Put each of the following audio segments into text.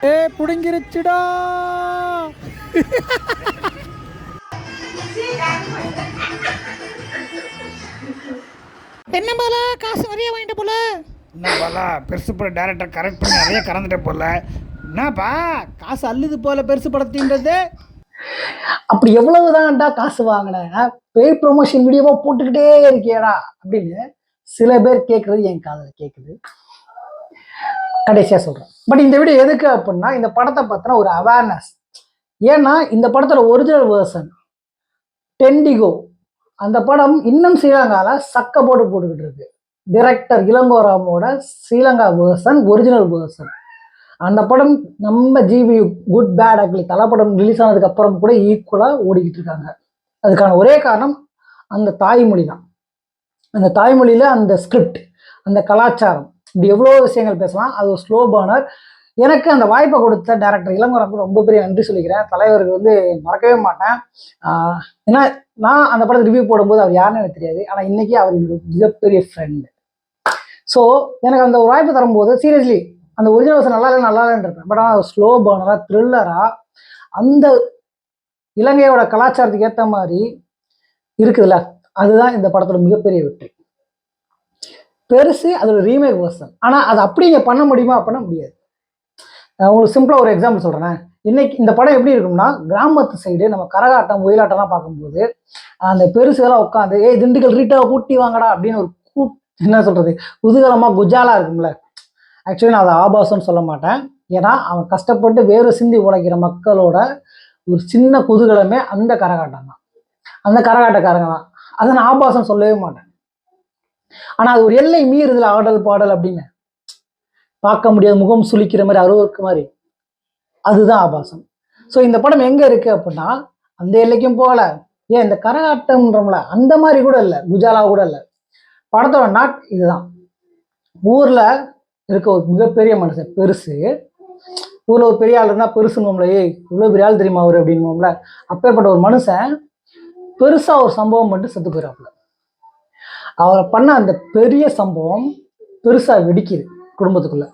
ஏ புடுங்கிருச்சுடா. என்ன போல காசு நிறைய வாங்கிட்டு போல? என்ன பாலா பெருசு பட டேரக்டர் கரெக்ட் பண்ணி நிறைய கறந்துட்டே போல. என்னப்பா காசு அள்ளுது போல பெருசு படத்தின்றது? அப்படி எவ்வளவுதான்டா காசு வாங்கின? பெய் ப்ரொமோஷன் வீடியோவா போட்டுக்கிட்டே இருக்கியடா அப்படின்னு சில பேர் கேட்கறது என் காதில் கேட்குது கடைசியாக சொல்கிறேன் பட் இந்த வீடியோ எதுக்கு அப்படின்னா இந்த படத்தை பார்த்தினா ஒரு அவேர்னஸ் ஏன்னா இந்த படத்தோட ஒரிஜினல் வேர்ஷன் டெண்டிகோ அந்த படம் இன்னும் ஸ்ரீலங்காவில் சக்க போட்டு போட்டுக்கிட்டு இருக்கு. டிரெக்டர் இளங்கோராமோட ஸ்ரீலங்கா வேர்ஷன் ஒரிஜினல் வேர்ஷன் அந்த படம் நம்ம ஜிவி குட் பேட் அக்லி தலைப்படம் ரிலீஸ் ஆனதுக்கு அப்புறம் கூட ஈக்குவலாக ஓடிக்கிட்டு இருக்காங்க. அதுக்கான ஒரே காரணம் அந்த தாய்மொழி தான். அந்த தாய்மொழியில் அந்த ஸ்கிரிப்ட் அந்த கலாச்சாரம் இப்படி எவ்வளோ விஷயங்கள் பேசலாம். அது ஒரு ஸ்லோ பேர்னர் எனக்கு அந்த வாய்ப்பை கொடுத்த டேரக்டர் இளங்கோராமுக்கு ரொம்ப பெரிய நன்றி சொல்லிக்கிறேன். தலைவருக்கு வந்து மறக்கவே மாட்டேன். ஏன்னா நான் அந்த படத்தை ரிவ்யூ போடும்போது அவர் யாருன்னு எனக்கு தெரியாது. ஆனால் இன்னைக்கு அவர் என்னோட மிகப்பெரிய ஃப்ரெண்டு ஸோ எனக்கு அந்த ஒரு வாய்ப்பு தரும்போது சீரியஸ்லி அந்த ஒரிஜினல் வருஷம் நல்லா இல்லை நல்லா இல்லைன்னு இருப்பேன். பட் ஆனால் ஸ்லோ பேர்னராக த்ரில்லராக அந்த இலங்கையோட கலாச்சாரத்துக்கு ஏற்ற மாதிரி இருக்குதுல்ல. அதுதான் இந்த படத்தோட மிகப்பெரிய வெற்றி. பெருசு அதோட ரீமேக் வருஷன் ஆனால் அதை அப்படி இங்கே பண்ண முடியுமா? பண்ண முடியாது. நான் உங்களுக்கு சிம்பிளாக ஒரு எக்ஸாம்பிள் சொல்கிறேன் இன்னைக்கு இந்த படம் எப்படி இருக்கும்னா கிராமத்து சைடு நம்ம கரகாட்டம் ஒயிலாட்டம்லாம் பார்க்கும்போது அந்த பெருசுகளாக உட்காந்து ஏய் திண்டுக்கல் ரீட்டாக கூட்டி வாங்கடா அப்படின்னு ஒரு கூ என்ன சொல்கிறது குதூகலமாக குஜாலாக இருக்கும்ல. ஆக்சுவலி நான் அதை ஆபாசம்னு சொல்ல மாட்டேன். ஏன்னா அவன் கஷ்டப்பட்டு வேறு சிந்தி உழைக்கிற மக்களோட ஒரு சின்ன குதூகலமே அந்த கரகாட்டம் தான். அந்த கரகாட்டக்காரங்க தான். அதை நான் ஆபாசம் சொல்லவே மாட்டேன். ஆனால் அது ஒரு எல்லை மீறுதல் ஆடல் பாடல் அப்படின்னு. பார்க்க முடியாத முகம் சுளிக்கிற மாதிரி அருவருக்கு மாதிரி. அதுதான் ஆபாசம். ஸோ இந்த படம் எங்கே இருக்குது அப்படின்னா அந்த எல்லைக்கும் போகல. ஏன் இந்த கரகாட்டம்ன்றோம்ல அந்த மாதிரி கூட இல்லை. குஜாலா கூட இல்லை. படத்தோட நாட் இதுதான். ஊரில் இருக்க ஒரு மிகப்பெரிய மனுஷன் பெருசு. ஊரில் ஒரு பெரிய ஆள் இருந்தால் பெருசுங்கோம்ல ஏய் இவ்வளோ பெரிய ஆள் தெரியுமா அவர்? அப்படின்னுவோம்ல. அப்பேற்பட்ட ஒரு மனுஷன் பெருசாக ஒரு சம்பவம் மட்டும் செத்து போயிடாப்புல அவரை பண்ண அந்த பெரிய சம்பவம் பெருசாக வெடிக்குது குடும்பத்துக்குள்ள.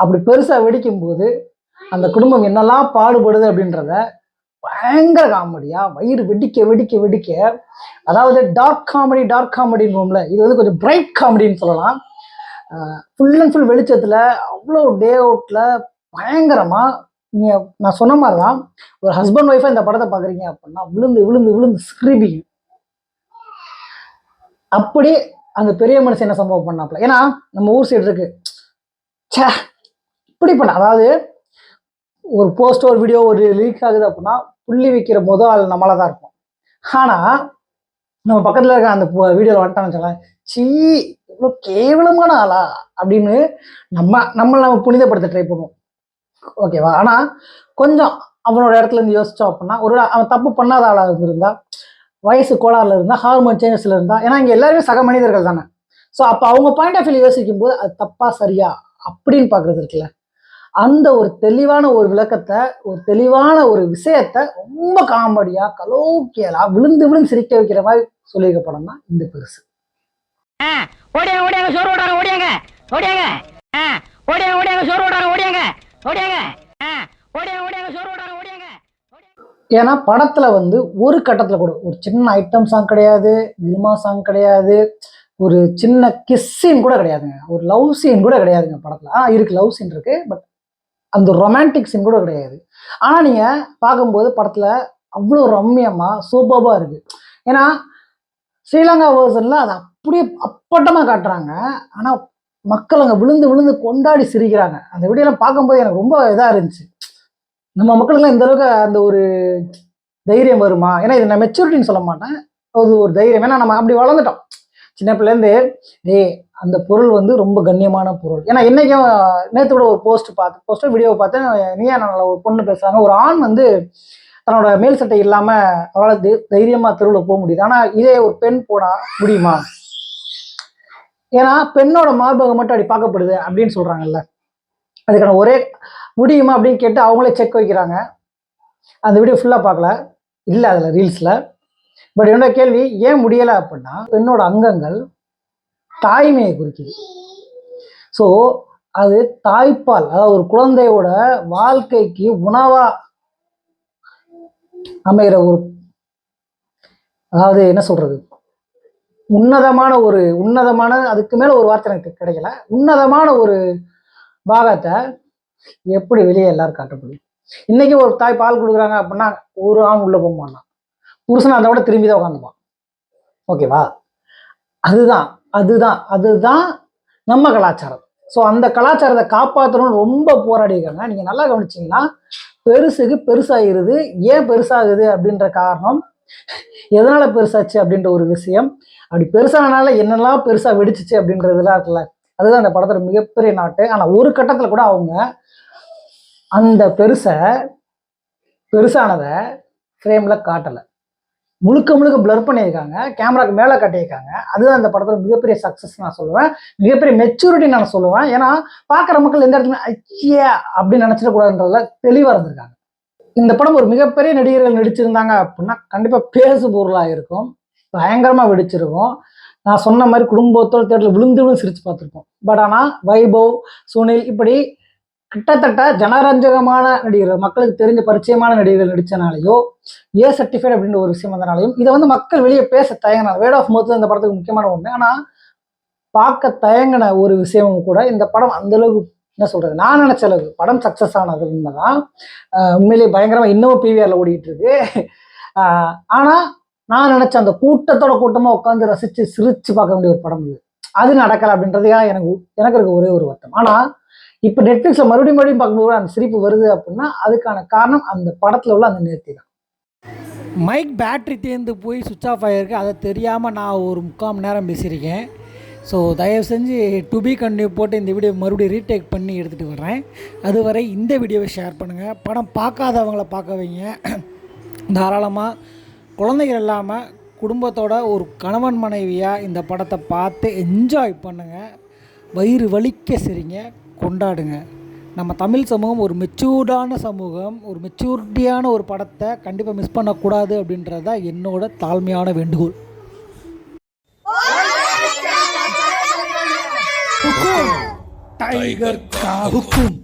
அப்படி பெருசாக வெடிக்கும் போது அந்த குடும்பம் என்னெல்லாம் பாடுபடுது அப்படின்றத பயங்கர காமெடியாக வயிறு வெடிக்க வெடிக்க வெடிக்க அதாவது டார்க் காமெடி டார்க் காமெடின்னு இது வந்து கொஞ்சம் பிரைட் காமெடின்னு சொல்லலாம். ஃபுல் அண்ட் ஃபுல் வெளிச்சத்தில் அவ்வளோ டே அவுட்டில் பயங்கரமாக நீங்கள் நான் சொன்ன மாதிரி தான் ஒரு ஹஸ்பண்ட் ஒய்ஃபாக இந்த படத்தை பார்க்குறீங்க அப்படின்னா விழுந்து விழுந்து விழுந்து சிரிப்பீங்க. அப்படி அந்த பெரிய மனுஷன் என்ன சம்பவம் பண்ணாப்புல? ஏன்னா நம்ம ஊர் சைடு இருக்கு. ச்சே இப்படி பண்ண அதாவது ஒரு போஸ்ட் ஒரு வீடியோ ஒரு லீக் ஆகுது அப்படின்னா புள்ளி வைக்கிற முதல் ஆள் நம்மளாக தான் இருக்கும். ஆனால் நம்ம பக்கத்தில் இருக்க அந்த வீடியோவில் வந்துட்டான்னு சொல்லலாம் சீ இவ்வளோ கேவலமான ஆளா? அப்படின்னு நம்ம நம்மளை நம்ம புனிதப்படுத்த ட்ரை பண்ணுவோம். ஓகேவா ஆனால் கொஞ்சம் அவனோட இடத்துல இருந்து யோசிச்சோம் அப்படின்னா ஒரு அவன் தப்பு பண்ணாத ஆளாக இருந்திருந்தா வயசு கோளாறுல இருந்தால் ஹார்மோன் சேஞ்சஸ்ல இருந்தால் ஏன்னா இங்கே எல்லாருமே சக மனிதர்கள் தானே. ஸோ அப்போ அவங்க பாயிண்ட் ஆஃப் வியூ யோசிக்கும் போது அது தப்பா சரியா? அப்படின்னு பார்க்குறது இருக்குல்ல. அந்த ஒரு தெளிவான ஒரு விளக்கத்தை ஒரு தெளிவான ஒரு விஷயத்த ரொம்ப காமெடியா கலோக்கியலா விழுந்து விழுந்து சிரிக்க வைக்கிற மாதிரி சொல்லியிருக்க படம் தான் இந்த பெருசு. ஓடியாங்க ஓடியாங்க சோறு ஓடாங்க ஓடியாங்க ஓடியாங்க. ஓடியாங்க ஓடியாங்க சோறு ஓடாங்க ஓடியாங்க ஓடியாங்க. ஓடியாங்க ஓடியாங்க சோறு ஓடாங்க ஓடியாங்க ஏன்னா படத்துல வந்து ஒரு கட்டத்துல கூட ஒரு சின்ன ஐட்டம் சாங் கிடையாது வில்மா சாங் கிடையாது ஒரு சின்ன கிஸ் சீன் கூட கிடையாதுங்க. ஒரு லவ் சீன் கூட கிடையாதுங்க படத்துல. ஆ இருக்கு லவ் சீன் இருக்கு பட் அந்த ரொமான்டிக் சீன் கூட கிடையாது. ஆனா நீங்க பார்க்கும்போது படத்துல அவ்வளோ ரம்மியமா சூப்பர்பா இருக்கு. ஏன்னா ஸ்ரீலங்கா வேர்ஷன்ல அதை அப்படியே அப்பட்டமா காட்டுறாங்க. ஆனா மக்கள் அங்க விழுந்து விழுந்து கொண்டாடி சிரிக்கிறாங்க. அந்த வீடியோலாம் பார்க்கும்போது எனக்கு ரொம்ப இதா இருந்துச்சு. நம்ம மக்களுக்குலாம் இந்த அளவுக்கு அந்த ஒரு தைரியம் வருமா? ஏன்னா இது நான் மெச்சூரிட்டின்னு சொல்ல மாட்டேன். அது ஒரு தைரியம். ஏன்னா நம்ம அப்படி வளர்ந்துட்டோம். சின்ன பிள்ளைலேருந்து ஏ அந்த பொருள் வந்து ரொம்ப கண்ணியமான பொருள். ஏன்னா இன்னைக்கும் நேற்று கூட ஒரு போஸ்ட் பார்த்து போஸ்ட்டு வீடியோவை பார்த்தேன். நீயா நல்ல ஒரு பொண்ணு பேசுறாங்க. ஒரு ஆண் வந்து தன்னோட மேல் சட்டை இல்லாம அவளால் தை- தைரியமா தெருவில் போக முடியுது. ஆனா இதே ஒரு பெண் போனா முடியுமா? ஏன்னா பெண்ணோட மார்பகம் மட்டும் அப்படி பார்க்கப்படுது அப்படின்னு சொல்றாங்கல்ல. அதுக்கான ஒரே முடியுமா அப்படின்னு கேட்டு அவங்களே செக் வைக்கிறாங்க. அந்த வீடியோ ஃபுல்லாக பார்க்கல. இல்லை அதில் ரீல்ஸில் பட் என்னோட கேள்வி ஏன் முடியலை அப்படின்னா பெண்ணோட அங்கங்கள் தாய்மையை குறிக்குது. ஸோ அது தாய்ப்பால் அதாவது ஒரு குழந்தையோட வாழ்க்கைக்கு உணவா அமைகிற ஒரு அதாவது என்ன சொல்றது? உன்னதமான ஒரு உன்னதமான அதுக்கு மேல ஒரு வார்த்தை எனக்கு கிடைக்கல. உன்னதமான ஒரு பாகத்தை எப்படி வெளியே எல்லாரும் காட்ட முடியும்? இன்னைக்கு ஒரு தாய் பால் கொடுக்குறாங்க அப்படின்னா ஒரு ஆண் உள்ள போக மாட்டான். புருஷன் அதை விட திரும்பி தான் உட்காந்துப்பான் ஓகேவா? அதுதான் அதுதான் அதுதான் நம்ம கலாச்சாரம். ஸோ அந்த கலாச்சாரத்தை காப்பாற்றணும்னு ரொம்ப போராடிருக்காங்க நீங்கள் நல்லா கவனிச்சிங்கன்னா பெருசுக்கு பெருசாகிருது ஏன் பெருசாகுது அப்படின்ற காரணம் எதனால் பெருசாச்சு அப்படின்ற ஒரு விஷயம். அப்படி பெருசானால என்னெல்லாம் பெருசாக வெடிச்சிச்சு அப்படின்றதுலாம் இருக்குல்ல. அதுதான் அந்த படத்தோட மிகப்பெரிய நாட்டு. ஆனால் ஒரு கட்டத்தில் கூட அவங்க அந்த பெருசை பெருசானதை ஃப்ரேமில் காட்டலை. முழுக்க முழுக்க பிளர் பண்ணியிருக்காங்க. கேமராக்கு மேலே காட்டியிருக்காங்க. அதுதான் அந்த படத்தோட மிகப்பெரிய சக்ஸஸ் நான் சொல்லுவேன். மிகப்பெரிய மெச்சூரிட்டி நான் சொல்லுவேன். ஏன்னா பார்க்குற மக்கள் எந்த இடத்துல ஐயா! அப்படின்னு நினச்சிடக்கூடாதுன்றதுல தெளிவாக இருந்திருக்காங்க. இந்த படம் ஒரு மிகப்பெரிய நடிகர்கள் நடிச்சிருந்தாங்க அப்படின்னா கண்டிப்பாக பேசு பொருளாக இருக்கும் பயங்கரமாக வெடிச்சிருக்கும். நான் சொன்ன மாதிரி குடும்பத்தோட தேட்டரில் விழுந்து விழுந்து சிரிச்சு பார்த்துருப்போம். பட் ஆனால் வைபவ் சுனில் இப்படி கிட்டத்தட்ட ஜனரஞ்சகமான நடிகர்கள் மக்களுக்கு தெரிஞ்ச பரிச்சயமான நடிகர்கள் நடித்தனாலேயோ ஏ சர்டிஃபைட் அப்படின்ற ஒரு விஷயம் வந்தனாலையும் இதை வந்து மக்கள் வெளியே பேச தயங்கினாங்க. வேர்ட் ஆஃப் மவுத் இந்த படத்துக்கு முக்கியமான ஒன்று ஆனால் பார்க்க தயங்கின ஒரு விஷயமும் கூட இந்த படம் அந்த அளவுக்கு என்ன சொல்றது? நான் நினைச்ச அளவுக்கு படம் சக்ஸஸ் ஆனது உண்மைதான். உண்மையிலேயே பயங்கரமாக இன்னமும் பிவிஆரில் ஓடிட்டு இருக்கு. ஆனால் நான் நினைச்சேன் அந்த கூட்டத்தோட கூட்டமா உட்காந்து ரசிச்சு சிரிச்சு பார்க்க வேண்டிய ஒரு படம் இது. அது நடக்கல அப்படின்றதுக்காக எனக்கு எனக்கு இருக்க ஒரே ஒரு வருத்தம். ஆனா இப்ப நெட்ஃபிளிக்ஸ்ல மறுபடியும் மறுபடியும் பார்க்கும்போது அந்த சிரிப்பு வருது அப்படின்னா அதுக்கான காரணம் அந்த படத்துல உள்ள அந்த நேர்த்தி தான். மைக் பேட்டரி தேர்ந்து போய் சுவிட்ச் ஆஃப் ஆகிருக்கு அதை தெரியாமல் நான் ஒரு முக்கால் மணி நேரம் பேசியிருக்கேன். ஸோ தயவு செஞ்சு டு பி கண்டினியூ போட்டு இந்த வீடியோ மறுபடியும் ரீடேக் பண்ணி எடுத்துகிட்டு வர்றேன். அதுவரை இந்த வீடியோவை ஷேர் பண்ணுங்கள் படம் பார்க்காதவங்கள பார்க்க வைங்க. தாராளமாக குழந்தைகள் இல்லாமல் குடும்பத்தோட ஒரு கணவன் மனைவியாக இந்த படத்தை பார்த்து என்ஜாய் பண்ணுங்கள் வயிறு வலிக்க சிரிங்க கொண்டாடுங்க. நம்ம தமிழ் சமூகம் ஒரு மெச்சூர்டான சமூகம் ஒரு மெச்சூரிட்டியான ஒரு படத்தை கண்டிப்பாக மிஸ் பண்ணக்கூடாது அப்படின்றது தான் என்னோட தாழ்மையான வேண்டுகோள். டைகர் கா ஹுக்கும்